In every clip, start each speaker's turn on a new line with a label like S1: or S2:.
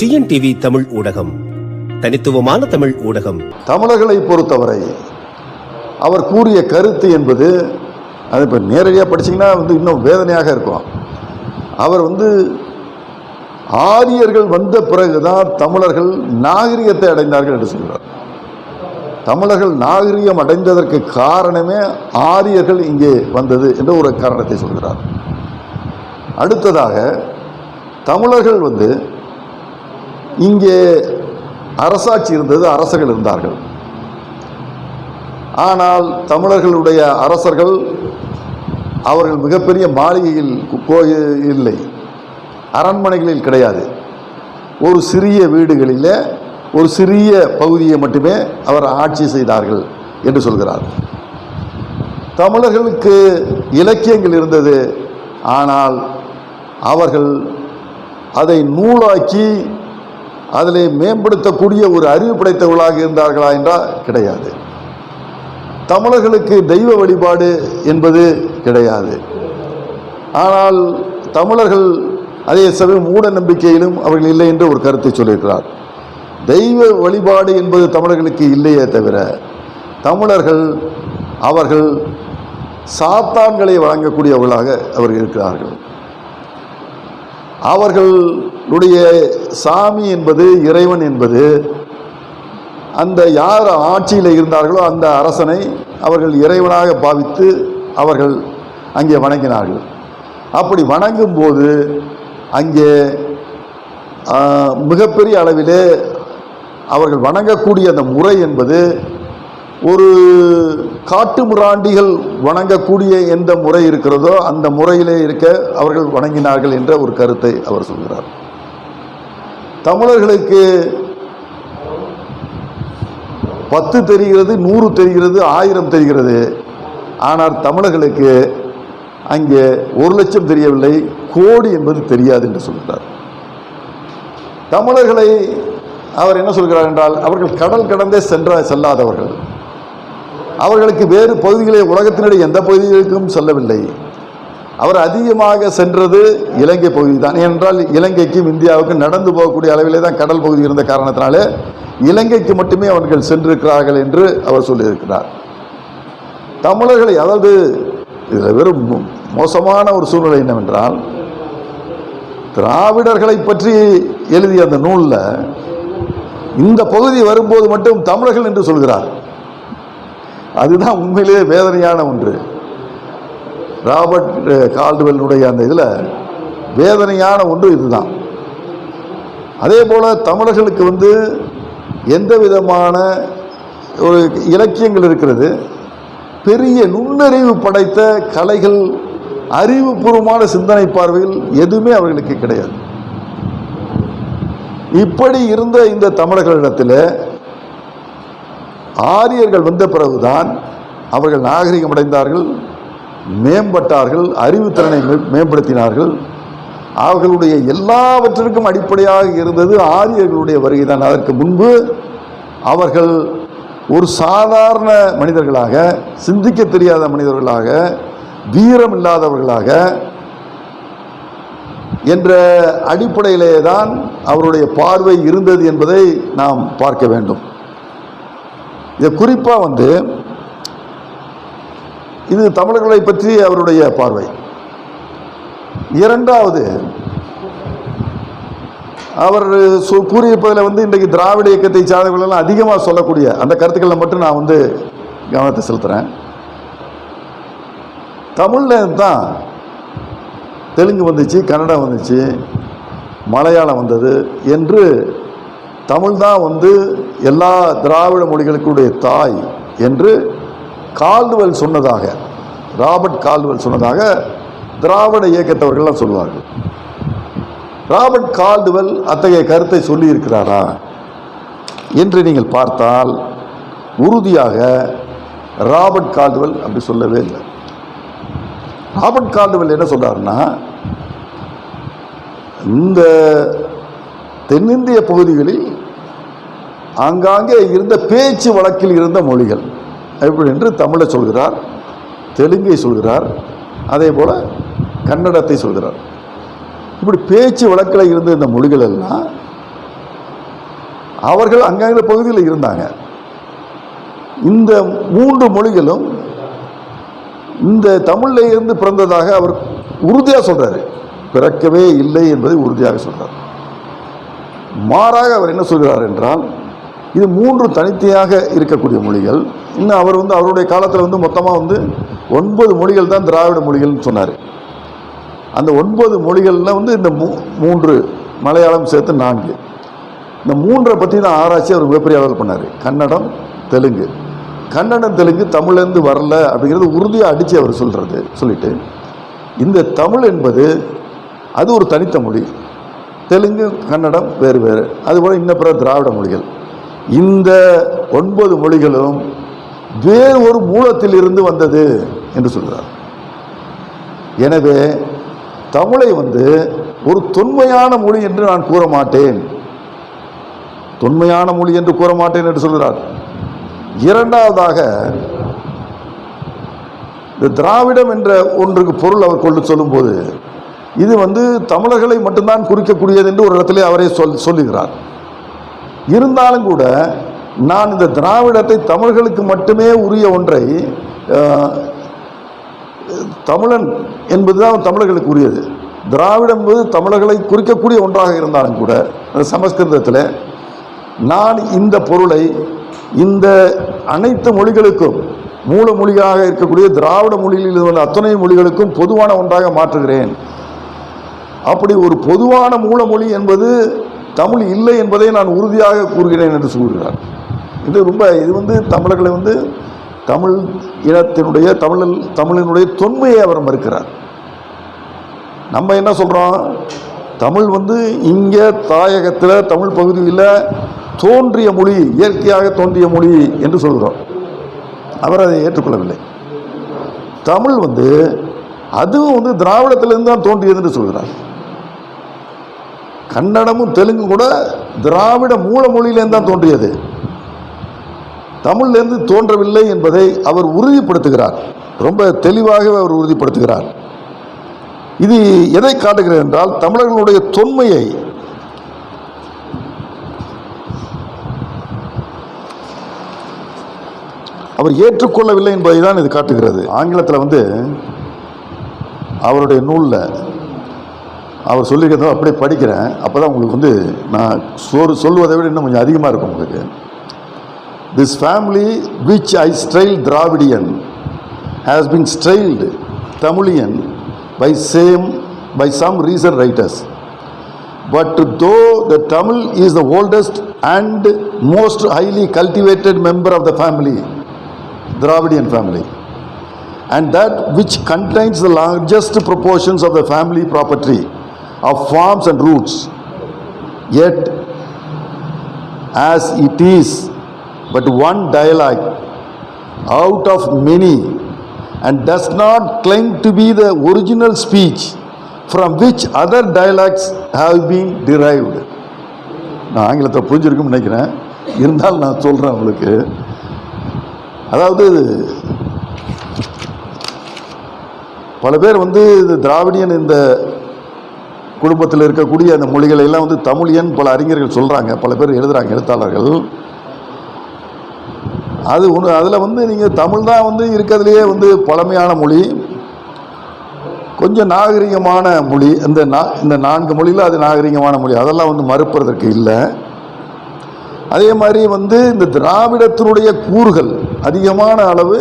S1: TNTV Tamil ஊடகம். தனித்துவமான தமிழ் ஊடகம்.
S2: தமிழர்களை பொறுத்தவரை அவர் கூறிய கருத்து என்பது அது இப்போ நேரடியாக படிச்சீங்கன்னா வந்து இன்னும் வேதனையாக இருக்கும். அவர் வந்து ஆரியர்கள் வந்த பிறகுதான் தமிழர்கள் நாகரிகத்தை அடைந்தார்கள் என்று சொல்கிறார் தமிழர்கள் நாகரிகம் அடைந்ததற்கு காரணமே ஆரியர்கள் இங்கே வந்தது என்ற ஒரு காரணத்தை சொல்கிறார். அடுத்ததாக தமிழர்கள் வந்து இங்கே அரசாட்சி இருந்தது அரசர்கள் இருந்தார்கள். ஆனால் தமிழர்களுடைய அரசர்கள் அவர்கள் மிகப்பெரிய மாளிகையில் கோயில் இல்லை அரண்மனைகளில் கிடையாது. ஒரு சிறிய வீடுகளில் ஒரு சிறிய பகுதியை மட்டுமே அவர் ஆட்சி செய்தார்கள் என்று சொல்கிறார். தமிழர்களுக்கு இலக்கியங்கள் இருந்தது ஆனால் அவர்கள் அதை நூலாக்கி அதில் மேம்படுத்தக்கூடிய ஒரு அறிவு படைத்தவர்களாக இருந்தார்களா என்றால் கிடையாது. தமிழர்களுக்கு தெய்வ வழிபாடு என்பது கிடையாது. ஆனால் தமிழர்கள் அதே சமயம் மூட நம்பிக்கையிலும் அவர்கள் இல்லை என்று ஒரு கருத்தை சொல்லியிருக்கிறார். தெய்வ வழிபாடு என்பது தமிழர்களுக்கு இல்லையே தவிர தமிழர்கள் அவர்கள் சாத்தான்களை வழங்கக்கூடியவர்களாக அவர்கள் இருக்கிறார்கள். அவர்கள் உடைய சாமி என்பது இறைவன் என்பது அந்த யார் ஆட்சியில் இருந்தார்களோ அந்த அரசனை அவர்கள் இறைவனாக பாவித்து அவர்கள் அங்கே வணங்கினார்கள். அப்படி வணங்கும் போது அங்கே மிகப்பெரிய அளவிலே அவர்கள் வணங்கக்கூடிய அந்த முறை என்பது ஒரு காட்டு முராண்டிகள் வணங்கக்கூடிய எந்த முறை இருக்கிறதோ அந்த முறையிலே இருக்க அவர்கள் வணங்கினார்கள் என்ற ஒரு கருத்தை அவர் சொல்கிறார். தமிழர்களுக்கு பத்து தெரிகிறது நூறு தெரிகிறது ஆயிரம் தெரிகிறது. ஆனால் தமிழர்களுக்கு அங்கே ஒரு லட்சம் தெரியவில்லை கோடி என்பது தெரியாது என்று சொல்கிறார். தமிழர்களை அவர் என்ன சொல்கிறார் என்றால் அவர்கள் கடல் கடந்தே சென்ற செல்லாதவர்கள். அவர்களுக்கு வேறு பகுதிகளே உலகத்தினுடைய எந்த பகுதிகளுக்கும் செல்லவில்லை. அவர் அதிகமாக சென்றது இலங்கை பகுதி தான். ஏனென்றால் இலங்கைக்கும் இந்தியாவுக்கும் நடந்து போகக்கூடிய அளவிலே தான் கடல் பகுதி இருந்த காரணத்தினாலே இலங்கைக்கு மட்டுமே அவர்கள் சென்றிருக்கிறார்கள் என்று அவர் சொல்லியிருக்கிறார். தமிழர்களை அதாவது இதில் வெறும் மோசமான ஒரு சூழ்நிலை என்னவென்றால் திராவிடர்களை பற்றி எழுதிய அந்த நூலில் இந்த பகுதி வரும்போது மட்டும் தமிழர்கள் என்று சொல்கிறார். அதுதான் உண்மையிலேயே வேதனையான ஒன்று. ராபர்ட் கால்டுவெல்லுடைய கால்டுவெல்னுடைய அந்த இதில் வேதனையான ஒன்று இதுதான். அதே போல் தமிழர்களுக்கு வந்து எந்த விதமான ஒரு இலக்கியங்கள் இருக்கிறது? பெரிய நுண்ணறிவு படைத்த கலைகள் அறிவுபூர்வமான சிந்தனை பார்வையில் எதுவுமே அவர்களுக்கு கிடையாது. இப்படி இருந்த இந்த தமிழர்களிடத்தில் ஆரியர்கள் வந்த பிறகுதான் அவர்கள் நாகரிகம் அடைந்தார்கள் மேம்பட்டார்கள் அறிவுத்திறனை மே- மேம்படுத்தினார்கள். அவர்களுடைய எல்லாவற்றிற்கும் அடிப்படையாக இருந்தது ஆரியர்களுடைய வருகைதான். அதற்கு முன்பு அவர்கள் ஒரு சாதாரண மனிதர்களாக சிந்திக்க தெரியாத மனிதர்களாக வீரம் இல்லாதவர்களாக என்ற அடிப்படையிலே தான் அவருடைய பார்வை இருந்தது என்பதை நாம் பார்க்க வேண்டும். இது குறிப்பாக வந்து இது தமிழர்களை பற்றி அவருடைய பார்வை. இரண்டாவது அவர் சொ- கூறியிருப்பதில் வந்து இன்றைக்கு திராவிட இயக்கத்தை சார்ந்தவர்களெல்லாம் அதிகமாக சொல்லக்கூடிய அந்த கருத்துக்களை மட்டும் நான் வந்து கவனத்தை செலுத்துகிறேன் தமிழில் தான் தெலுங்கு வந்துச்சு கன்னடம் வந்துச்சு மலையாளம் வந்தது என்று தமிழ் தான் வந்து எல்லா திராவிட மொழிகளுக்குடைய தாய் என்று கால்டுவெல் சொன்னதாக ராபர்ட் கால்டுவெல் சொன்னதாக திராவிட இயக்கத்தவர்கள்லாம் சொல்லுவார்கள் ராபர்ட் கால்டுவெல் அத்தகைய கருத்தை சொல்லியிருக்கிறாரா என்று நீங்கள் பார்த்தால் உறுதியாக ராபர்ட் கால்டுவெல் அப்படி சொல்லவே இல்லை. ராபர்ட் கால்டுவெல் என்ன சொல்கிறாருன்னா இந்த தென்னிந்திய பகுதிகளில் ஆங்காங்கே இருந்த பேச்சு வழக்கில் இருந்த மொழிகள் எப்படி என்று தமிழை சொல்கிறார் தெலுங்கை சொல்கிறார் அதே போல் கன்னடத்தை சொல்கிறார். இப்படி பேச்சு வழக்கில் இருந்த இந்த மொழிகள் எல்லாம் அவர்கள் அங்கங்கே பகுதியில் இருந்தாங்க. இந்த மூன்று மொழிகளும் இந்த தமிழில் இருந்து பிறந்ததாக அவர் உறுதியாக சொல்கிறார் பிறக்கவே இல்லை என்பதை உறுதியாக சொல்கிறார் மாறாக அவர் என்ன சொல்கிறார் என்றால் இது மூன்று தனித்தையாக இருக்கக்கூடிய மொழிகள். இன்னும் அவர் வந்து அவருடைய காலத்தில் வந்து மொத்தமாக வந்து ஒன்பது மொழிகள் தான் திராவிட மொழிகள்னு சொன்னார். அந்த ஒன்பது மொழிகளில் வந்து இந்த மூ மூன்று மலையாளம் சேர்த்து நான்கு. இந்த மூன்றை பற்றி தான் ஆராய்ச்சி அவர் மிகப்பெரிய அளவில் பண்ணார். கன்னடம் தெலுங்கு. கன்னடம் தெலுங்கு தமிழ்லேருந்து வரல அப்படிங்கிறது உறுதியாக அடித்து அவர் சொல்கிறது சொல்லிட்டு. இந்த தமிழ் என்பது அது ஒரு தனித்த மொழி. தெலுங்கு கன்னடம் வேறு வேறு. அதுபோல் இன்ன பிற திராவிட மொழிகள். இந்த ஒன்பது மொழிகளும் வேறு ஒரு மூலத்தில் இருந்து வந்தது என்று சொல்கிறார் எனவே தமிழை வந்து ஒரு தொன்மையான மொழி என்று நான் கூற மாட்டேன். தொன்மையான மொழி என்று கூற மாட்டேன் என்று சொல்கிறார். இரண்டாவதாக இந்த திராவிடம் என்ற ஒன்றுக்கு பொருள் அவர் கொண்டு சொல்லும்போது இது வந்து தமிழர்களை மட்டும்தான் குறிக்கக்கூடியது என்று ஒரு இடத்திலே அவரே சொல் சொல்லுகிறார். இருந்தாலும் கூட நான் இந்த திராவிடத்தை தமிழர்களுக்கு மட்டுமே உரிய ஒன்றை தமிழன் என்பது தான் தமிழர்களுக்கு உரியது. திராவிடம் என்பது தமிழர்களை குறிக்கக்கூடிய ஒன்றாக இருந்தாலும் கூட அந்த சமஸ்கிருதத்தில் நான் இந்த பொருளை இந்த அனைத்து மொழிகளுக்கும் மூல மொழியாக இருக்கக்கூடிய திராவிட மொழியில் உள்ள அத்தனை மொழிகளுக்கும் பொதுவான ஒன்றாக மாற்றுகிறேன். அப்படி ஒரு பொதுவான மூலமொழி என்பது தமிழ் இல்லை என்பதை நான் உறுதியாக கூறுகிறேன் என்று சொல்கிறார். இது ரொம்ப இது வந்து தமிழர்களை வந்து தமிழ் இனத்தினுடைய தமிழில் தமிழினுடைய தொன்மையை அவர் மறுக்கிறார். நம்ம என்ன சொல்கிறோம் தமிழ் வந்து இங்கே தாயகத்தில் தமிழ் பகுதியில் தோன்றிய மொழி இயற்கையாக தோன்றிய மொழி என்று சொல்கிறோம் அவர் அதை ஏற்றுக்கொள்ளவில்லை. தமிழ் வந்து அதுவும் வந்து திராவிடத்திலிருந்து தான் தோன்றியது என்று சொல்கிறார். கன்னடமும் தெலுங்கும் கூட திராவிட மூல மொழியிலேருந்து தான் தோன்றியது. தமிழ்லேருந்து தோன்றவில்லை என்பதை அவர் உறுதிப்படுத்துகிறார். ரொம்ப தெளிவாகவே அவர் உறுதிப்படுத்துகிறார். இது எதை காட்டுகிறது என்றால் தமிழர்களுடைய தொன்மையை அவர் ஏற்றுக்கொள்ளவில்லை என்பதை தான் இது காட்டுகிறது. ஆங்கிலத்தில் வந்து அவருடைய நூலில் அவர் சொல்லியிருக்கிறத அப்படியே படிக்கிறேன் அப்போ தான் உங்களுக்கு வந்து நான் சொல் சொல்லுவதை விட இன்னும் கொஞ்சம் அதிகமாக இருக்கும் உங்களுக்கு this family which I style Dravidian has been styled Tamilian by same by some reason writers but though the Tamil is the oldest and most highly cultivated member of the family Dravidian family and that which contains the largest proportions of the family property of farms and roots, yet as it is but one dialect out of many and does not claim to be the original speech from which other dialects have been derived. நான் ஆங்கிலத்தை புரிஞ்சிருக்கும்னு நினைக்கிறேன் இருந்தாலும் நான் சொல்கிறேன் உங்களுக்கு அதாவது பல பேர் வந்து இது திராவிடியன் இந்த குடும்பத்தில் இருக்கக்கூடிய அந்த மொழிகளை எல்லாம் வந்து தமிழியன் பல அறிஞர்கள் சொல்கிறாங்க பல பேர் எழுதுகிறாங்க எழுத்தாளர்கள். அது ஒன்று அதில் வந்து நீங்கள் தமிழ் தான் வந்து இருக்கிறதுலையே வந்து பழமையான மொழி. கொஞ்சம் நாகரிகமான மொழி. இந்த நா இந்த நான்கு மொழியில் அது நாகரிகமான மொழி. அதெல்லாம் வந்து மறுப்பதற்கு இல்லை. அதே மாதிரி வந்து இந்த திராவிடத்தினுடைய கூறுகள் அதிகமான அளவு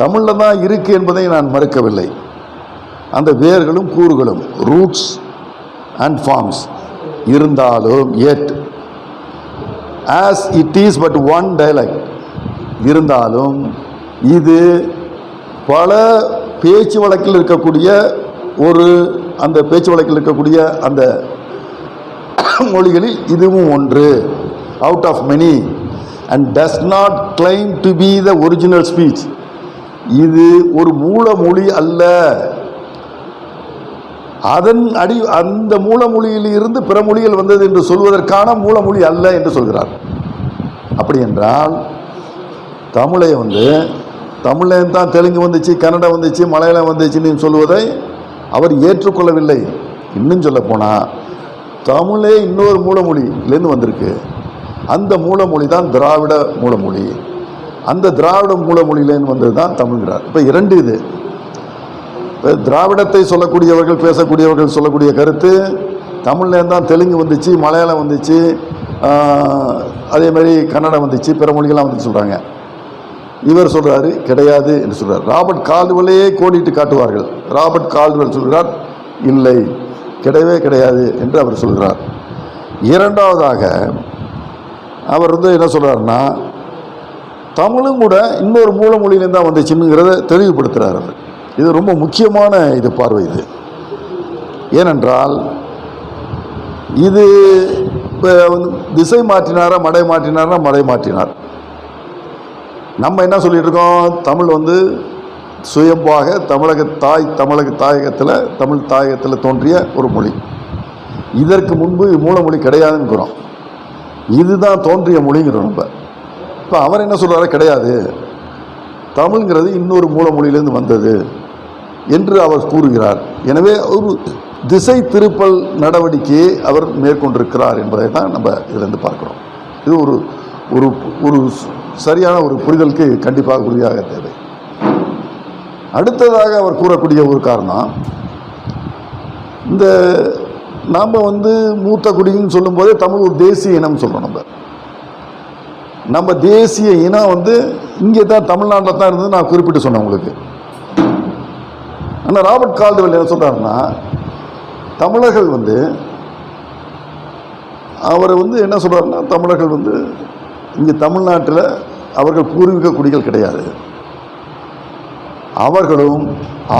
S2: தமிழில் தான் இருக்குது என்பதை நான் மறுக்கவில்லை. அந்த வேர்களும் கூறுகளும் ரூட்ஸ் அண்ட் ஃபார்ம்ஸ் இருந்தாலும் yet as it is but one dialect இருந்தாலும் இது பல பேச்சு வழக்கில் இருக்கக்கூடிய ஒரு அந்த பேச்சு வழக்கில் இருக்கக்கூடிய அந்த மொழிகளில் இதுவும் ஒன்று. Out of many and does not claim to be the original speech இது ஒரு மூல மொழி அல்ல. அதன் அடி அந்த மூலமொழியில் இருந்து பிற மொழிகள் வந்தது என்று சொல்வதற்கான மூலமொழி அல்ல என்று சொல்கிறார். அப்படி என்றால் தமிழை வந்து தமிழ்லேருந்து தான் தெலுங்கு வந்துச்சு கன்னடம் வந்துச்சு மலையாளம் வந்துச்சுன்னு சொல்வதை அவர் ஏற்றுக்கொள்ளவில்லை. இன்னும் சொல்லப்போனால் தமிழே இன்னொரு மூலமொழியிலேருந்து வந்திருக்கு. அந்த மூலமொழி தான் திராவிட மூலமொழி. அந்த திராவிட மூலமொழியிலேருந்து வந்தது தான் தமிழ்கிறார் இப்போ இரண்டு இது. திராவிடத்தை சொல்லக்கூடியவர்கள் பேசக்கூடியவர்கள் சொல்லக்கூடிய கருத்து தமிழ்லேருந்து தான் தெலுங்கு வந்துச்சு மலையாளம் வந்துச்சு அதேமாதிரி அதே மாதிரி கன்னடம் வந்துச்சு பிற மொழிகள்லாம் வந்து சொல்கிறாங்க இவர் சொல்கிறாரு கிடையாது என்று சொல்கிறார் ராபர்ட் கால்டுவெல்லையே கோடிட்டு காட்டுவார்கள். ராபர்ட் கால்டுவெல் சொல்கிறார் இல்லை கிடையவே கிடையாது என்று அவர் சொல்கிறார். இரண்டாவதாக அவர் வந்து என்ன சொல்கிறாருன்னா தமிழும் கூட இன்னொரு மூல மொழியிலேருந்து தான் வந்துச்சுங்கிறத தெளிவுபடுத்துகிறார் அவர். இது ரொம்ப முக்கியமான இது பார்வை இது. ஏனென்றால் இது இப்போ வந்து திசை மாற்றினாரா மடை மாற்றினாரா மடை மாற்றினார். நம்ம என்ன சொல்லிட்டு இருக்கோம்? தமிழ் வந்து சுயம்பாக தமிழக தாய் தமிழக தாயகத்தில் தமிழ் தாயகத்தில் தோன்றிய ஒரு மொழி. இதற்கு முன்பு மூலமொழி கிடையாதுங்கிறோம் இதுதான் தோன்றிய மொழிங்கிறோம் நம்ம. இப்போ அவர் என்ன சொல்கிறாரோ கிடையாது. தமிழ்ங்கிறது இன்னொரு மூலமொழியிலேருந்து வந்தது. என்று அவர் கூறுகிறார். எனவே ஒரு திசை திருப்பல் நடவடிக்கையை அவர் மேற்கொண்டிருக்கிறார் என்பதை தான் நம்ம இதிலிருந்து பார்க்குறோம். இது ஒரு ஒரு ஒரு சரியான ஒரு புரிதலுக்கு கண்டிப்பாக உறுதியாக தேவை. அடுத்ததாக அவர் கூறக்கூடிய ஒரு காரணம் இந்த நாம் வந்து மூத்த குடின்னு சொல்லும்போதே தமிழ் ஒரு தேசிய இனம் சொல்கிறோம் நம்ம. நம்ம தேசிய இனம் வந்து இங்கே தான் தமிழ்நாட்டில் தான் இருந்தது நான் குறிப்பிட்டு சொன்னேன் உங்களுக்கு. ஆனால் ராபர்ட் கால்டுவெல் என்ன சொல்கிறாருன்னா தமிழர்கள் வந்து அவர் வந்து என்ன சொல்கிறாருன்னா தமிழர்கள் வந்து இங்கே தமிழ்நாட்டில் அவர்கள் பூர்வீக குடிகள் கிடையாது. அவர்களும்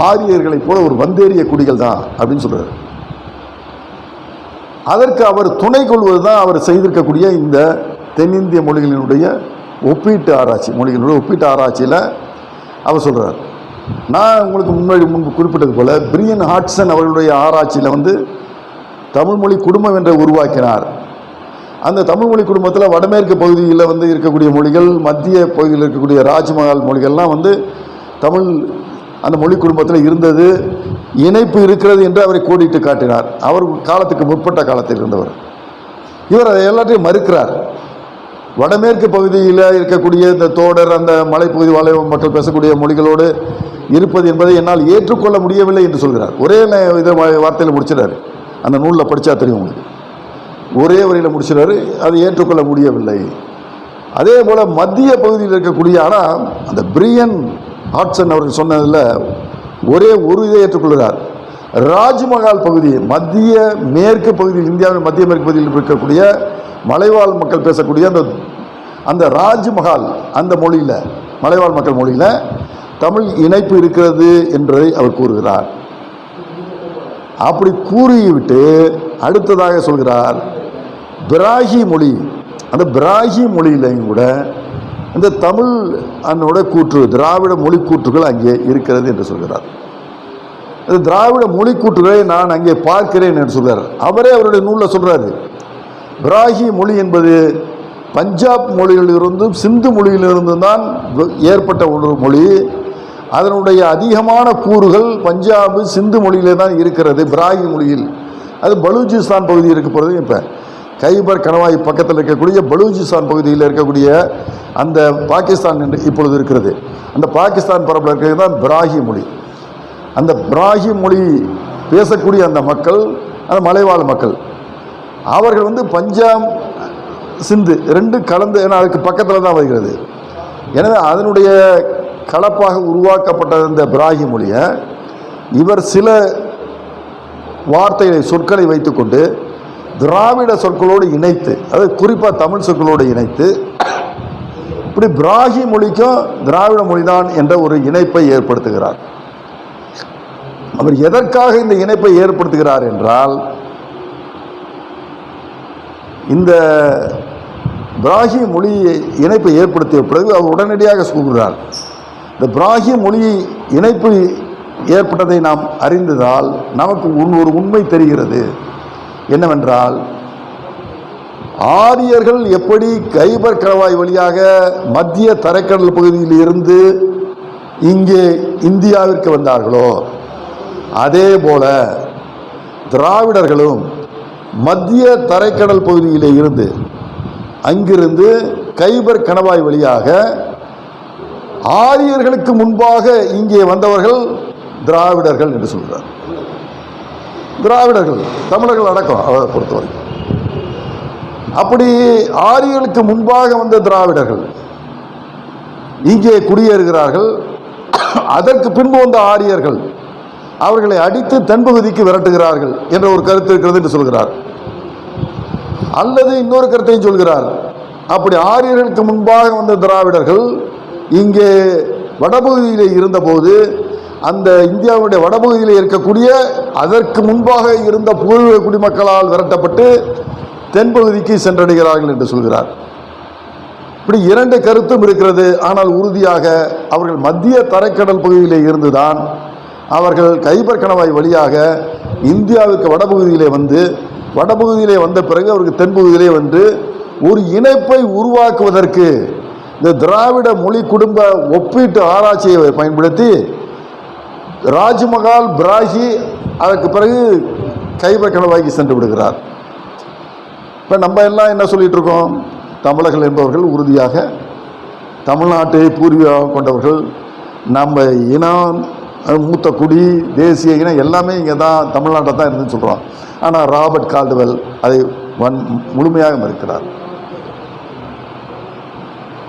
S2: ஆரியர்களைப் போல ஒரு வந்தேறிய குடிகள் தான் அப்படின்னு சொல்கிறார் அதற்கு அவர் துணை கொள்வது தான் அவர் செய்திருக்கக்கூடிய இந்த தென்னிந்திய மொழிகளினுடைய ஒப்பீட்டு ஆராய்ச்சி மொழிகளினுடைய ஒப்பீட்டு ஆராய்ச்சியில் அவர் சொல்கிறார் நான் உங்களுக்கு முன்னாடி முன்பு குறிப்பிட்டது போல பிரியன் ஹாட்சன் அவர்களுடைய ஆராய்ச்சியில் வந்து தமிழ்மொழி குடும்பம் என்று உருவாக்கினார். அந்த தமிழ்மொழி குடும்பத்தில் வடமேற்கு பகுதியில் வந்து இருக்கக்கூடிய மொழிகள் மத்திய பகுதியில் இருக்கக்கூடிய ராஜ்மஹால் மொழிகள்லாம் வந்து தமிழ் அந்த மொழி குடும்பத்தில் இருந்தது இணைப்பு இருக்கிறது என்று அவரை கோடிட்டு காட்டினார். அவர் காலத்துக்கு முற்பட்ட காலத்தில் இருந்தவர். இவர் அதை எல்லாத்தையும் மறுக்கிறார். வடமேற்கு பகுதியில் இருக்கக்கூடிய இந்த தோடர் அந்த மலைப்பகுதி வாழை மக்கள் பேசக்கூடிய மொழிகளோடு இருப்பது என்பதை என்னால் ஏற்றுக்கொள்ள முடியவில்லை என்று சொல்கிறார். ஒரே இதை வார்த்தையில் முடிச்சிடாரு. அந்த நூலில் படித்தா தெரியும் உங்களுக்கு. ஒரே வரியில் முடிச்சிடாரு அதை ஏற்றுக்கொள்ள முடியவில்லை. அதே போல் மத்திய பகுதியில் இருக்கக்கூடிய ஆனால் அந்த பிரியன் ஹாட்சன் அவர்கள் சொன்னதில் ஒரே ஒரு இதை ஏற்றுக்கொள்கிறார். ராஜ்மஹால் பகுதி மத்திய மேற்கு பகுதியில் இந்தியாவின் மத்திய மேற்கு பகுதியில் இருக்கக்கூடிய மலைவாழ் மக்கள் பேசக்கூடிய அந்த அந்த ராஜ்மஹால் அந்த மொழியில் மலைவாழ் மக்கள் மொழியில் தமிழ் இணைப்பு இருக்கிறது என்பதை அவர் கூறுகிறார். அப்படி கூறிவிட்டு அடுத்ததாக சொல்கிறார் பிராகி மொழி. அந்த பிராகி மொழியிலையும் கூட இந்த தமிழ் அன்னோட கூற்று திராவிட மொழி கூற்றுகள் அங்கே இருக்கிறது என்று சொல்கிறார். அந்த திராவிட மொழி கூற்றுகளை நான் அங்கே பார்க்கிறேன் என்று சொல்கிறார். அவரே அவருடைய நூலில் சொல்கிறாரு பிராகி மொழி என்பது பஞ்சாப் மொழியிலிருந்தும் சிந்து மொழியிலிருந்தும் தான் ஏற்பட்ட ஒரு மொழி. அதனுடைய அதிகமான கூறுகள் பஞ்சாபு சிந்து மொழியிலே தான் இருக்கிறது பிராகி மொழியில். அது பலூச்சிஸ்தான் பகுதி இருக்க போகிறது இப்போ. கைபர் கணவாய் பக்கத்தில் இருக்கக்கூடிய பலூச்சிஸ்தான் பகுதியில் இருக்கக்கூடிய அந்த பாகிஸ்தான் என்று இப்பொழுது இருக்கிறது. அந்த பாகிஸ்தான் பரப்பில் இருக்கிறது தான் பிராகி மொழி. அந்த பிராகி மொழி பேசக்கூடிய அந்த மக்கள் அந்த மலைவாழ் மக்கள். அவர்கள் வந்து பஞ்சாப் சிந்து ரெண்டு கலந்து ஏன்னா அதுக்கு பக்கத்தில் தான் வருகிறது. எனவே அதனுடைய கலப்பாக உருவாக்கப்பட்ட இந்த பிராகி மொழியை. இவர் சில வார்த்தைகளை சொற்களை வைத்துக்கொண்டு திராவிட சொற்களோடு இணைத்து அதாவது குறிப்பாக தமிழ் சொற்களோடு இணைத்து இப்படி பிராகி மொழிக்கும் திராவிட மொழிதான் என்ற ஒரு இணைப்பை ஏற்படுத்துகிறார். அவர் எதற்காக இந்த இணைப்பை ஏற்படுத்துகிறார் என்றால் இந்த பிராகி மொழி இணைப்பை ஏற்படுத்திய பிறகு அவர் உடனடியாக சொல்கிறார் இந்த பிராகி மொழி இணைப்பு ஏற்பட்டதை நாம் அறிந்ததால் நமக்கு உன் ஒரு உண்மை தெரிகிறது. என்னவென்றால் ஆரியர்கள் எப்படி கைபர் கணவாய் வழியாக மத்திய தரைக்கடல் பகுதியில் இருந்து இங்கே இந்தியாவிற்கு வந்தார்களோ அதே போல திராவிடர்களும் மத்திய தரைக்கடல் பகுதியிலே இருந்து அங்கிருந்து கைபர் கணவாய் வழியாக ஆரியர்களுக்கு முன்பாக இங்கே வந்தவர்கள் திராவிடர்கள் என்று சொல்கிறார் திராவிடர்கள் தமிழர்கள் அடக்கம் அவரை பொறுத்தவரை அப்படி ஆரியர்களுக்கு முன்பாக வந்த திராவிடர்கள் இங்கே குடியேறுகிறார்கள். அதற்கு பின்பு வந்த ஆரியர்கள் அவர்களை அடித்து தென்பகுதிக்கு விரட்டுகிறார்கள் என்ற ஒரு கருத்து இருக்கிறது என்று சொல்கிறார். அல்லது இன்னொரு கருத்தையும் சொல்கிறார். அப்படி ஆரியர்களுக்கு முன்பாக வந்த திராவிடர்கள் இங்கே வடபகுதியில் இருந்தபோது அந்த இந்தியாவுடைய வடபகுதியில் இருக்கக்கூடிய அதற்கு முன்பாக இருந்த பூர்வீக குடிமக்களால் விரட்டப்பட்டு தென்பகுதிக்கு சென்றடைகிறார்கள் என்று சொல்கிறார். இப்படி இரண்டு கருத்தும் இருக்கிறது. ஆனால் உறுதியாக அவர்கள் மத்திய தரைக்கடல் பகுதியிலே இருந்துதான் அவர்கள் கைபர் கணவாய் வழியாக இந்தியாவுக்கு வடபகுதியிலே வந்து வடபகுதியிலே வந்த பிறகு அவருக்கு தென்பகுதியிலே வந்து ஒரு இணைப்பை உருவாக்குவதற்கு இந்த திராவிட மொழி குடும்ப ஒப்பீட்டு ஆராய்ச்சியை பயன்படுத்தி ராஜ்மஹால் பிராகி அதற்கு பிறகு கைபர் கணவாய்க்கு சென்று விடுகிறார். இப்போ நம்ம எல்லாம் என்ன சொல்லிகிட்டு இருக்கோம்? தமிழர்கள் என்பவர்கள் உறுதியாக தமிழ்நாட்டை பூர்வீகம் கொண்டவர்கள். நம்ம இனம் மூத்த குடி தேசிய இனம் எல்லாமே இங்கே தான் தமிழ்நாட்டை தான் இருந்துன்னு சொல்கிறோம் ஆனால் ராபர்ட் கால்டுவெல் அதை வன் முழுமையாக மறுக்கிறார்.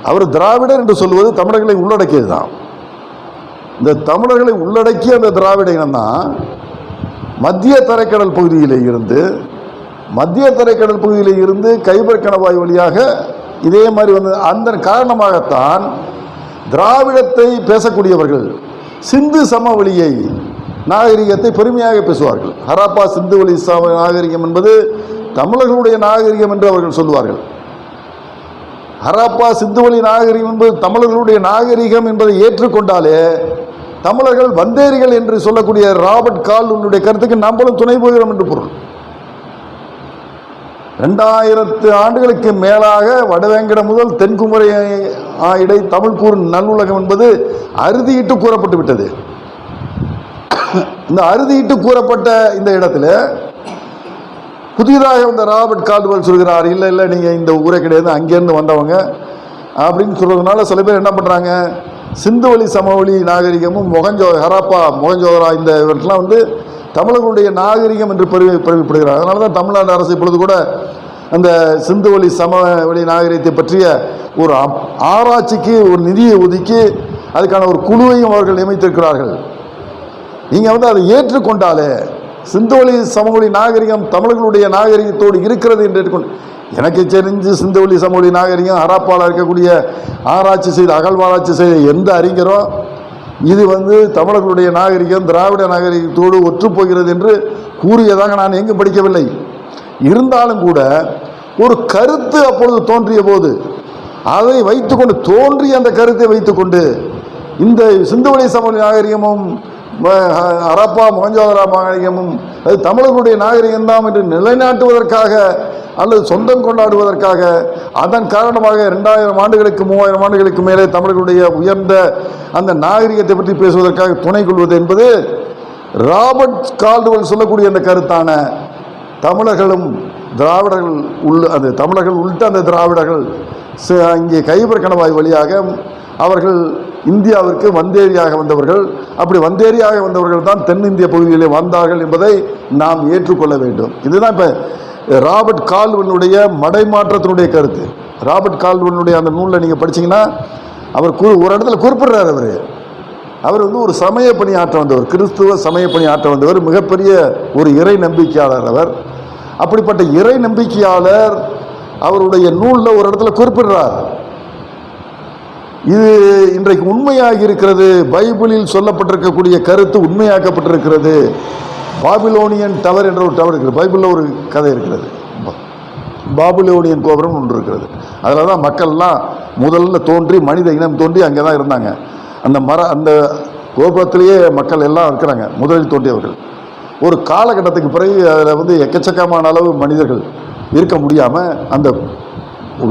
S2: அவர் திராவிடர் என்று சொல்வது தமிழர்களை உள்ளடக்கியது தான் இந்த தமிழர்களை உள்ளடக்கிய அந்த திராவிட இனம் தான் மத்திய தரைக்கடல் பகுதியில் இருந்து மத்திய தரைக்கடல் பகுதியில் இருந்து கைபர் கணவாய் வழியாக இதே மாதிரி வந்து அந்த காரணமாகத்தான் திராவிடத்தை பேசக்கூடியவர்கள் சிந்து சமவெளியை நாகரிகத்தை பெருமையாக பேசுவார்கள். ஹராப்பா சிந்து வழி சம நாகரிகம் என்பது தமிழர்களுடைய நாகரிகம் என்று அவர்கள் சொல்லுவார்கள். ஹராப்பா சிந்துவெளி நாகரிகம் என்பது தமிழர்களுடைய நாகரிகம் என்பதை ஏற்றுக்கொண்டாலே தமிழர்கள் வந்தேரிகள் என்று சொல்லக்கூடிய ராபர்ட் கால் உன்னுடைய கருத்துக்கு நம்மளும் துணை போகிறோம் என்று பொருள். ரெண்டாயிரத்து ஆண்டுகளுக்கு மேலாக வடவேங்கட முதல் தென்குமரி ஆயிடை தமிழ் கூறும் நல்லுலகம் என்பது அறுதியிட்டு கூறப்பட்டு விட்டது. இந்த அறுதியிட்டு கூறப்பட்ட இந்த இடத்துல புதிதாக வந்த ராபர்ட் கால்டுவல் சொல்கிறார் இல்லை இல்லை நீங்கள் இந்த ஊரே கிடையாது அங்கேருந்து வந்தவங்க. அப்படின்னு சொல்கிறதுனால சில பேர் என்ன பண்ணுறாங்க சிந்துவெளி சமவெளி நாகரிகமும் மொகஞ்சோ ஹராப்பா மொகஞ்சோதரா இந்த இவர்கள்லாம் வந்து தமிழர்களுடைய நாகரிகம் என்று பெருமை பெருமைப்படுகிறார். அதனால தான் தமிழ்நாடு அரசு இப்பொழுது கூட அந்த சிந்து வழி சம வழி நாகரிகத்தை பற்றிய ஒரு ஆராய்ச்சிக்கு ஒரு நிதியை ஒதுக்கி அதுக்கான ஒரு குழுவையும் அவர்கள் நியமித்திருக்கிறார்கள். நீங்கள் வந்து அதை ஏற்றுக்கொண்டாலே சிந்துவெளி சமவெளி நாகரிகம் தமிழர்களுடைய நாகரிகத்தோடு இருக்கிறது என்று ஏற்றுக்கொண்டு எனக்கு தெரிஞ்சு சிந்துவெளி சமவெளி நாகரிகம் ஹராப்பாவில் இருக்கக்கூடிய ஆராய்ச்சி செய்த அகழ்வாராய்ச்சி செய்த எந்த அறிஞரோ இது வந்து தமிழர்களுடைய நாகரிகம் திராவிட நாகரிகத்தோடு ஒற்றுப்போகிறது என்று கூறியதாக நான் எங்கும் படிக்கவில்லை. இருந்தாலும் கூட ஒரு கருத்து அப்பொழுது தோன்றிய போது அதை வைத்துக்கொண்டு தோன்றிய அந்த கருத்தை வைத்துக்கொண்டு இந்த சிந்துவெளி சமவெளி நாகரிகமும் அரப்பா ஹரப்பா மொகஞ்சோதரா நாகரிகமும் அது தமிழர்களுடைய நாகரிகம்தான் என்று நிலைநாட்டுவதற்காக அல்லது சொந்தம் கொண்டாடுவதற்காக அதன் காரணமாக ரெண்டாயிரம் ஆண்டுகளுக்கு மூவாயிரம் ஆண்டுகளுக்கு மேலே தமிழர்களுடைய உயர்ந்த அந்த நாகரிகத்தை பற்றி பேசுவதற்காக துணை கொள்வது என்பது ராபர்ட் கால்டுவல் சொல்லக்கூடிய அந்த கருத்தான தமிழர்களும் திராவிடர்கள் உள்ள அந்த தமிழர்கள் உள்ளிட்ட அந்த திராவிடர்கள் இங்கே கைபர் கணவாய் வழியாக அவர்கள் இந்தியாவிற்கு வந்தேரியாக வந்தவர்கள். அப்படி வந்தேரியாக வந்தவர்கள் தான் தென்னிந்திய பகுதியிலே வந்தார்கள் என்பதை நாம் ஏற்றுக்கொள்ள வேண்டும். இதுதான் இப்போ ராபர்ட் கால்வனுடைய மடைமாற்றத்தினுடைய கருத்து. ராபர்ட் கால்வனுடைய அந்த நூலில் நீங்கள் படிச்சீங்கன்னா அவர் கு ஒரு இடத்துல குறிப்பிடுறார் அவர். அவர் வந்து ஒரு சமய பணியாற்ற வந்தவர் கிறிஸ்துவ சமய ஆற்ற வந்தவர் மிகப்பெரிய ஒரு இறை நம்பிக்கையாளர் அவர். அப்படிப்பட்ட இறை நம்பிக்கையாளர் அவருடைய நூலில் ஒரு இடத்துல குறிப்பிடுறார். இது இன்றைக்கு உண்மையாகி இருக்கிறது பைபிளில் சொல்லப்பட்டிருக்கக்கூடிய கருத்து உண்மையாக்கப்பட்டிருக்கிறது. பாபிலோனியன் டவர் என்ற ஒரு டவர் இருக்குது பைபிளில் ஒரு கதை இருக்கிறது. பாபிலோனியன் கோபுரம் ஒன்று இருக்கிறது. அதில் தான் மக்கள்லாம் முதல்ல தோன்றி மனித இனம் தோன்றி அங்கே தான் இருந்தாங்க. அந்த மர அந்த கோபுரத்திலேயே மக்கள் எல்லாம் இருக்கிறாங்க முதலில் தோன்றியவர்கள். ஒரு காலகட்டத்துக்கு பிறகு அதில் வந்து எக்கச்சக்கமான அளவு மனிதர்கள் இருக்க முடியாமல் அந்த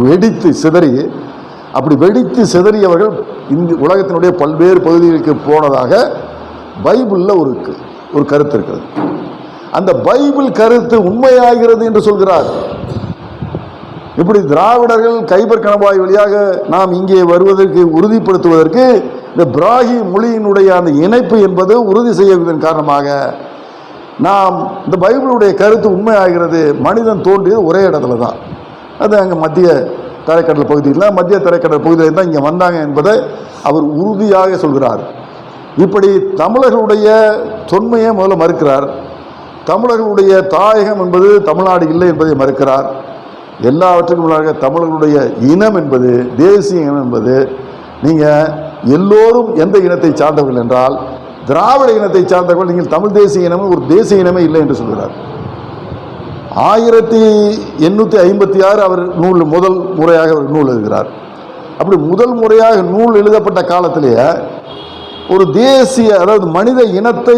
S2: வெடித்து சிதறி அப்படி வெடித்து சிதறியவர்கள் இந்த உலகத்தினுடைய பல்வேறு பகுதிகளுக்கு போனதாக பைபிளில் ஒரு ஒரு கருத்து இருக்கிறது. அந்த பைபிள் கருத்து உண்மையாகிறது என்று சொல்கிறார். இப்படி திராவிடர்கள் கைபர் கணவாய் வழியாக நாம் இங்கே வருவதற்கு உறுதிப்படுத்துவதற்கு இந்த பிராகி மொழியினுடைய அந்த இணைப்பு என்பது உறுதி செய்யவதன் காரணமாக நாம் இந்த பைபிளுடைய கருத்து உண்மையாகிறது மனிதன் தோன்றியது ஒரே இடத்துல தான். அது அங்கே மத்திய தரைக்கடல் பகுதியில் மத்திய தரைக்கடல் பகுதியில் தான் இங்கே வந்தாங்க என்பதை அவர் உறுதியாக சொல்கிறார். இப்படி தமிழர்களுடைய தொன்மையை முதல்ல மறுக்கிறார். தமிழர்களுடைய தாயகம் என்பது தமிழ்நாடு இல்லை என்பதை மறுக்கிறார். எல்லாவற்றுக்கும் முன்னாக தமிழர்களுடைய இனம் என்பது தேசிய இனம் என்பது நீங்கள் எல்லோரும் எந்த இனத்தை சார்ந்தவர்கள் என்றால் திராவிட இனத்தை சார்ந்தவர்கள் நீங்கள் தமிழ் தேசிய இனமும் ஒரு தேசிய இனமே இல்லை என்று சொல்கிறார். ஆயிரத்தி எண்ணூற்றி ஐம்பத்தி ஆறு அவர் நூல் முதல் முறையாக அவர் நூல் எழுதுகிறார். அப்படி முதல் முறையாக நூல் எழுதப்பட்ட காலத்திலேயே ஒரு தேசிய அதாவது மனித இனத்தை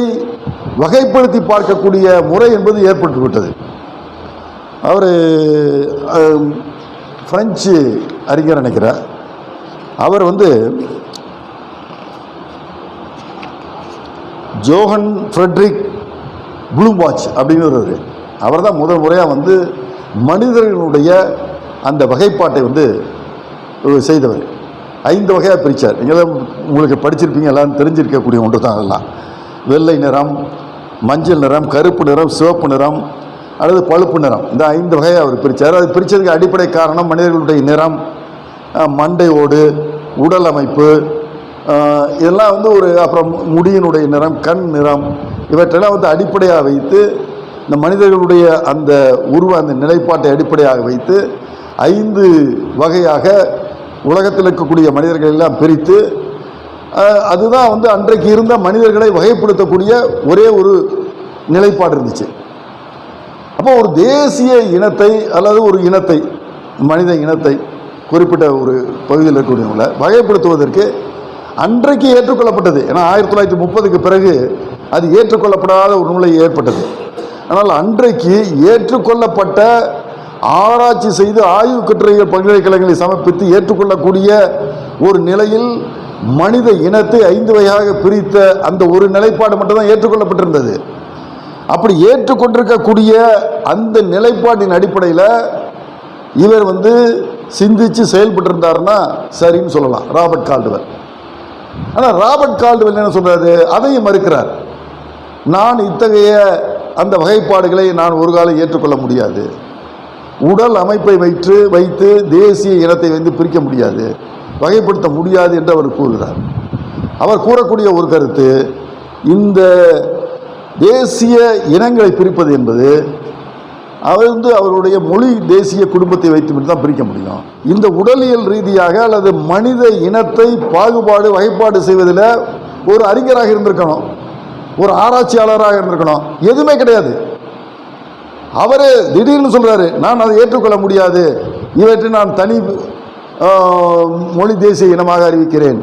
S2: வகைப்படுத்தி பார்க்கக்கூடிய முறை என்பது ஏற்பட்டு விட்டது. அவர் ஃப்ரெஞ்சு அறிஞர் நினைக்கிறார். அவர் வந்து ஜோஹன் ஃப்ரெட்ரிக் ப்ளூம்வாட்ச் அப்படிங்கிறவர் அவர் தான் முதல் முறையாக வந்து மனிதர்களுடைய அந்த வகைப்பாட்டை வந்து செய்தவர். ஐந்து வகையாக பிரித்தார் நீங்களாம் உங்களுக்கு படிச்சிருப்பீங்க எல்லாம் தெரிஞ்சிருக்கக்கூடிய ஒன்று தான் அதெல்லாம். வெள்ளை நிறம் மஞ்சள் நிறம் கருப்பு நிறம் சிவப்பு நிறம் அல்லது பழுப்பு நிறம். இந்த ஐந்து வகையை அவர் பிரித்தார் அது பிரித்ததுக்கு அடிப்படை காரணம் மனிதர்களுடைய நிறம் மண்டை ஓடு உடல் அமைப்பு இதெல்லாம் வந்து ஒரு அப்புறம் முடியினுடைய நிறம் கண் நிறம் இவற்றெல்லாம் வந்து அடிப்படையாக வைத்து இந்த மனிதர்களுடைய அந்த உருவ அந்த நிலைப்பாட்டை அடிப்படையாக வைத்து ஐந்து வகையாக உலகத்தில் இருக்கக்கூடிய மனிதர்கள் எல்லாம் பிரித்து அதுதான் வந்து அன்றைக்கு இருந்த மனிதர்களை வகைப்படுத்தக்கூடிய ஒரே ஒரு நிலைப்பாடு இருந்துச்சு. அப்போ ஒரு தேசிய இனத்தை அல்லது ஒரு இனத்தை மனித இனத்தை குறிப்பிட்ட ஒரு பகுதியில் இருக்கக்கூடியவங்களை வகைப்படுத்துவதற்கு அன்றைக்கு ஏற்றுக்கொள்ளப்பட்டது. ஏன்னா ஆயிரத்தி தொள்ளாயிரத்தி முப்பதுக்கு பிறகு அது ஏற்றுக்கொள்ளப்படாத ஒரு நிலை ஏற்பட்டது. ஆனால் அன்றைக்கு ஏற்றுக்கொள்ளப்பட்ட ஆராய்ச்சி செய்து ஆய்வு கட்டுரைகள் பல்கலைக்கழகங்களை சமர்ப்பித்து ஏற்றுக்கொள்ளக்கூடிய ஒரு நிலையில் மனித இனத்தை ஐந்து வகையாக பிரித்த அந்த ஒரு நிலைப்பாடு மட்டும்தான் ஏற்றுக்கொள்ளப்பட்டிருந்தது. அப்படி ஏற்றுக்கொண்டிருக்கக்கூடிய அந்த நிலைப்பாட்டின் அடிப்படையில் இவர் வந்து சிந்திச்சு செயல்பட்டிருந்தாருன்னா சரின்னு சொல்லலாம். Robert Caldwell. ஆனால் ராபர்ட் கால்டுவெல் என்ன சொல்றாரு? அதையும் மறுக்கிறார். நான் இத்தகைய அந்த வகைப்பாடுகளை நான் ஒரு காலம் ஏற்றுக்கொள்ள முடியாது. உடல் அமைப்பை வைத்து வைத்து தேசிய இனத்தை வந்து பிரிக்க முடியாது. வகைப்படுத்த முடியாது என்று அவர் கூறுகிறார். அவர் கூறக்கூடிய ஒரு கருத்து இந்த தேசிய இனங்களை பிரிப்பது என்பது அவர் வந்து அவருடைய மொழி தேசிய குடும்பத்தை வைத்து தான் பிரிக்க முடியும். இந்த உடலியல் ரீதியாக அல்லது மனித இனத்தை பாகுபாடு வகைப்பாடு செய்வதில் ஒரு அறிஞராக இருந்திருக்கணும். ஒரு ஆராய்ச்சியாளராக இருந்திருக்கணும். எதுவுமே கிடையாது. அவர் திடீர்னு சொல்கிறாரு நான் அதை ஏற்றுக்கொள்ள முடியாது. இவற்றை நான் தனி மொழி தேசிய இனமாக அறிவிக்கிறேன்.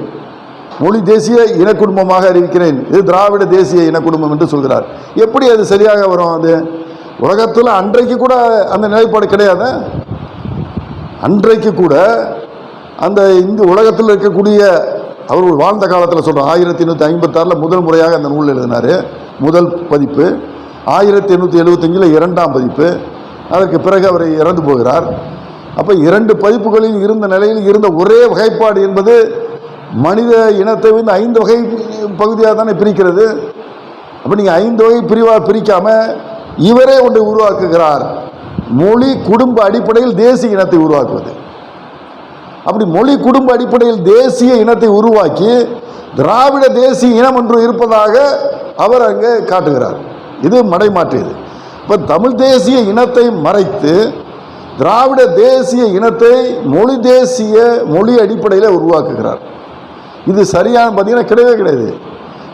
S2: மொழி தேசிய இனக்குடும்பமாக அறிவிக்கிறேன். இது திராவிட தேசிய இனக்குடும்பம் என்று சொல்கிறார். எப்படி அது சரியாக வரும் அது? உலகத்தில் அன்றைக்கு கூட அந்த நிலைப்பாடு கிடையாது? அன்றைக்கு கூட அந்த இந்த உலகத்தில் இருக்கக்கூடிய அவர் வாழ்ந்த காலத்தில் சொல்கிறோம் ஆயிரத்தி எண்ணூற்றி ஐம்பத்தாறில் முதல் முறையாக அந்த நூல் எழுதினார். முதல் பதிப்பு. ஆயிரத்தி எண்ணூற்றி எழுபத்தஞ்சில் இரண்டாம் பதிப்பு. அதற்கு பிறகு அவர் இறந்து போகிறார். அப்போ இரண்டு பதிப்புகளில் இருந்த நிலையில் இருந்த ஒரே வகைப்பாடு என்பது மனித இனத்தை வந்து ஐந்து வகை பகுதியாக தானே பிரிக்கிறது. அப்போ நீங்கள் ஐந்து வகை பிரிவாக பிரிக்காமல் இவரே ஒன்றை உருவாக்குகிறார். மொழி குடும்ப அடிப்படையில் தேசிய இனத்தை உருவாக்குவது. அப்படி மொழி குடும்ப அடிப்படையில் தேசிய இனத்தை உருவாக்கி திராவிட தேசிய இனம் ஒன்று இருப்பதாக அவர் அங்கே காட்டுகிறார். இது மடைமாற்றியது. இப்போ தமிழ் தேசிய இனத்தை மறைத்து திராவிட தேசிய இனத்தை மொழி தேசிய மொழி அடிப்படையில் உருவாக்குகிறார். இது சரியான பார்த்தீங்கன்னா கிடையவே கிடையாது.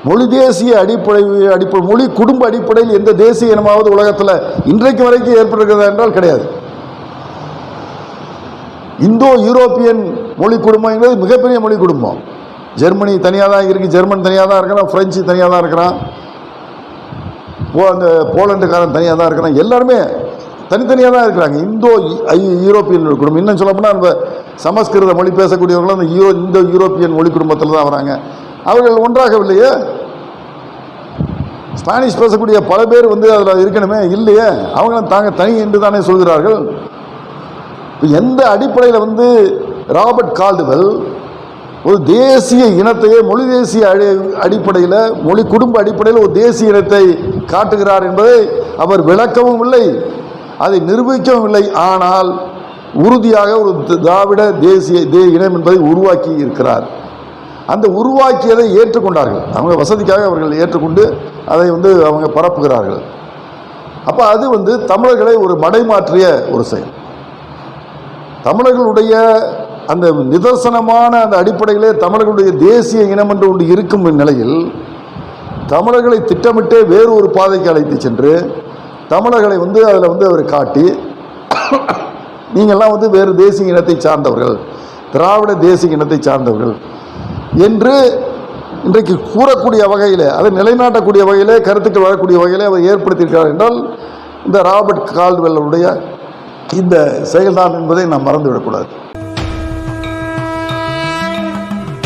S2: மொழி தேசிய அடிப்படை அடிப்படை மொழி குடும்ப அடிப்படையில் எந்த தேசிய இனமாவது உலகத்தில் இன்றைக்கு வரைக்கும் ஏற்பட்டிருக்கிறதா என்றால் கிடையாது. இந்தோ யூரோப்பியன் மொழி குடும்பங்கிறது மிகப்பெரிய மொழி குடும்பம். ஜெர்மனி தனியாக தான் இருக்குது ஜெர்மன் தனியாக தான் இருக்கிறான் ஃப்ரெஞ்சு தனியாக தான் இருக்கிறான். போ அந்த போலண்டுக்காரன் தனியாக தான் இருக்கிறான். எல்லாருமே தனித்தனியாக தான் இருக்கிறாங்க. இந்தோ யூரோப்பியன் குடும்பம். இன்னும் சொல்லப்போனால் நம்ம சமஸ்கிருத மொழி பேசக்கூடியவர்களும் அந்த யூரோ இந்தோ யூரோப்பியன் மொழி குடும்பத்தில் தான் வராங்க. அவர்கள் ஒன்றாகவில்லையே? ஸ்பானிஷ் பேசக்கூடிய பல பேர் வந்து அதில் இருக்கணுமே? இல்லையே. அவங்களும் தாங்க தனி என்று தானே சொல்கிறார்கள். எந்த அடிப்படையில் வந்து ராபர்ட் கால்டுவெல் ஒரு தேசிய இனத்தையே மொழி தேசிய அடி அடிப்படையில் மொழி குடும்ப அடிப்படையில் ஒரு தேசிய இனத்தை காட்டுகிறார் என்பதை அவர் விளக்கவும் இல்லை அதை நிரூபிக்கவும் இல்லை. ஆனால் உறுதியாக ஒரு திராவிட தேசிய தே இனம் என்பதை உருவாக்கி இருக்கிறார். அந்த உருவாக்கியதை ஏற்றுக்கொண்டார்கள். அவங்க வசதிக்காக அவர்கள் ஏற்றுக்கொண்டு அதை வந்து அவங்க பரப்புகிறார்கள். அப்போ அது வந்து தமிழர்களை ஒரு மடைமாற்றிய ஒரு செயல். தமிழர்களுடைய அந்த நிதர்சனமான அந்த அடிப்படையிலே தமிழர்களுடைய தேசிய இனம் என்று ஒன்று இருக்கும் நிலையில் தமிழர்களை திட்டமிட்டே வேறு ஒரு பாதைக்கு அழைத்து சென்று தமிழர்களை வந்து அதில் வந்து அவர் காட்டி நீங்கள்லாம் வந்து வேறு தேசிய இனத்தை சார்ந்தவர்கள் திராவிட தேசிய இனத்தை சார்ந்தவர்கள் என்று இன்றைக்கு கூறக்கூடிய வகையில் அதை நிலைநாட்டக்கூடிய வகையிலே கருத்துக்கள் வரக்கூடிய வகையிலே அவர் ஏற்படுத்தியிருக்கிறார் என்றால் இந்த ராபர்ட் கால்வெல்லருடைய இந்த செயல்தான் என்பதை நாம் மறந்துவிடக்கூடாது.